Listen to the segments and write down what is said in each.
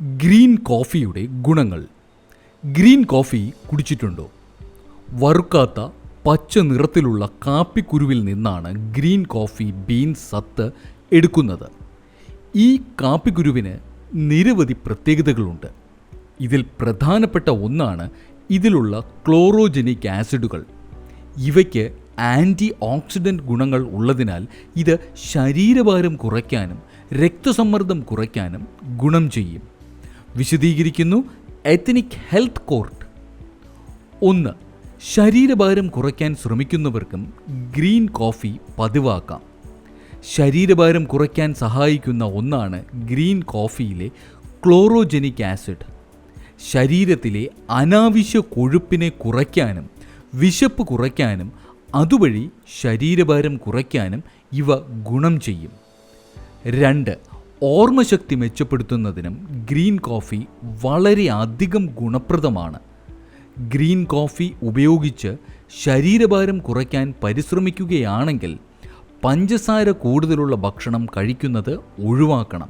Green കോഫിയുടെ ഗുണങ്ങൾ. Green coffee കുടിച്ചിട്ടുണ്ടോ? വറുക്കാത്ത പച്ച നിറത്തിലുള്ള കാപ്പിക്കുരുവിൽ നിന്നാണ് ഗ്രീൻ കോഫി ബീൻ സത്ത് എടുക്കുന്നത്. ഈ കാപ്പിക്കുരുവിന് നിരവധി പ്രത്യേകതകളുണ്ട്. ഇതിൽ പ്രധാനപ്പെട്ട ഒന്നാണ് ഇതിലുള്ള ക്ലോറോജനിക് ആസിഡുകൾ. ഇവയ്ക്ക് ആന്റി ഓക്സിഡന്റ് ഗുണങ്ങൾ ഉള്ളതിനാൽ ഇത് ശരീരഭാരം കുറയ്ക്കാനും രക്തസമ്മർദ്ദം കുറയ്ക്കാനും ഗുണം ചെയ്യും. വിശദീകരിക്കുന്നു എത്തനിക് ഹെൽത്ത് കോർട്ട് ഒന്ന് ശരീരഭാരം കുറയ്ക്കാൻ ശ്രമിക്കുന്നവർക്കും ഗ്രീൻ കോഫി പതിവാക്കാം. ശരീരഭാരം കുറയ്ക്കാൻ സഹായിക്കുന്ന ഒന്നാണ് ഗ്രീൻ കോഫിയിലെ ക്ലോറോജനിക് ആസിഡ്. ശരീരത്തിലെ അനാവശ്യ കൊഴുപ്പിനെ കുറയ്ക്കാനും വിശപ്പ് കുറയ്ക്കാനും അതുവഴി ശരീരഭാരം കുറയ്ക്കാനും ഇവ ഗുണം ചെയ്യും. രണ്ട് ഓർമ്മശക്തി മെച്ചപ്പെടുത്തുന്നതിനും ഗ്രീൻ കോഫി വളരെ അധികം ഗുണപ്രദമാണ്. ഗ്രീൻ കോഫി ഉപയോഗിച്ച് ശരീരഭാരം കുറയ്ക്കാൻ പരിശ്രമിക്കുകയാണെങ്കിൽ പഞ്ചസാര കൂടുതലുള്ള ഭക്ഷണം കഴിക്കുന്നത് ഒഴിവാക്കണം.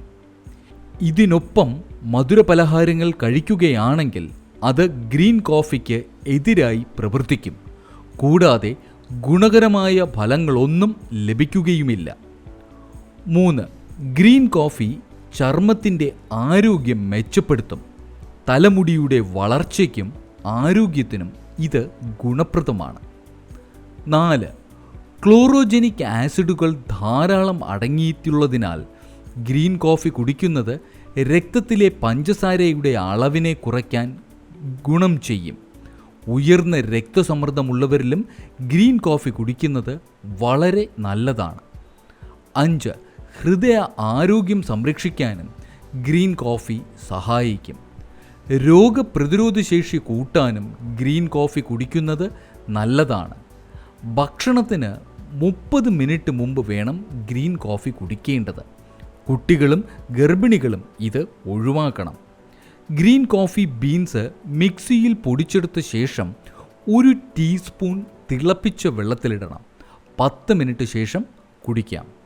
ഇതിനൊപ്പം മധുരപലഹാരങ്ങൾ കഴിക്കുകയാണെങ്കിൽ അത് ഗ്രീൻ കോഫിക്ക് എതിരായി പ്രവർത്തിക്കും. കൂടാതെ ഗുണകരമായ ഫലങ്ങളൊന്നും ലഭിക്കുകയുമില്ല. മൂന്ന് ഗ്രീൻ കോഫി ചർമ്മത്തിന്റെ ആരോഗ്യം മെച്ചപ്പെടുത്തും. തലമുടിയുടെ വളർച്ചയ്ക്കും ആരോഗ്യത്തിനും ഇത് ഗുണപ്രദമാണ്. നാല് ക്ലോറോജനിക് ആസിഡുകൾ ധാരാളം അടങ്ങിയിട്ടുള്ളതിനാൽ ഗ്രീൻ കോഫി കുടിക്കുന്നത് രക്തത്തിലെ പഞ്ചസാരയുടെ അളവിനെ കുറയ്ക്കാൻ ഗുണം ചെയ്യും. ഉയർന്ന രക്തസമ്മർദ്ദമുള്ളവരിലും ഗ്രീൻ കോഫി കുടിക്കുന്നത് വളരെ നല്ലതാണ്. അഞ്ച് ഹൃദയ ആരോഗ്യം സംരക്ഷിക്കാനും ഗ്രീൻ കോഫി സഹായിക്കും. രോഗപ്രതിരോധ ശേഷി കൂട്ടാനും ഗ്രീൻ കോഫി കുടിക്കുന്നത് നല്ലതാണ്. ഭക്ഷണത്തിന് മുപ്പത് മിനിറ്റ് മുമ്പ് വേണം ഗ്രീൻ കോഫി കുടിക്കേണ്ടത്. കുട്ടികളും ഗർഭിണികളും ഇത് ഒഴിവാക്കണം. ഗ്രീൻ കോഫി ബീൻസ് മിക്സിയിൽ പൊടിച്ചെടുത്ത ശേഷം ഒരു ടീസ്പൂൺ തിളപ്പിച്ച വെള്ളത്തിലിടണം. പത്ത് മിനിറ്റ് ശേഷം കുടിക്കാം.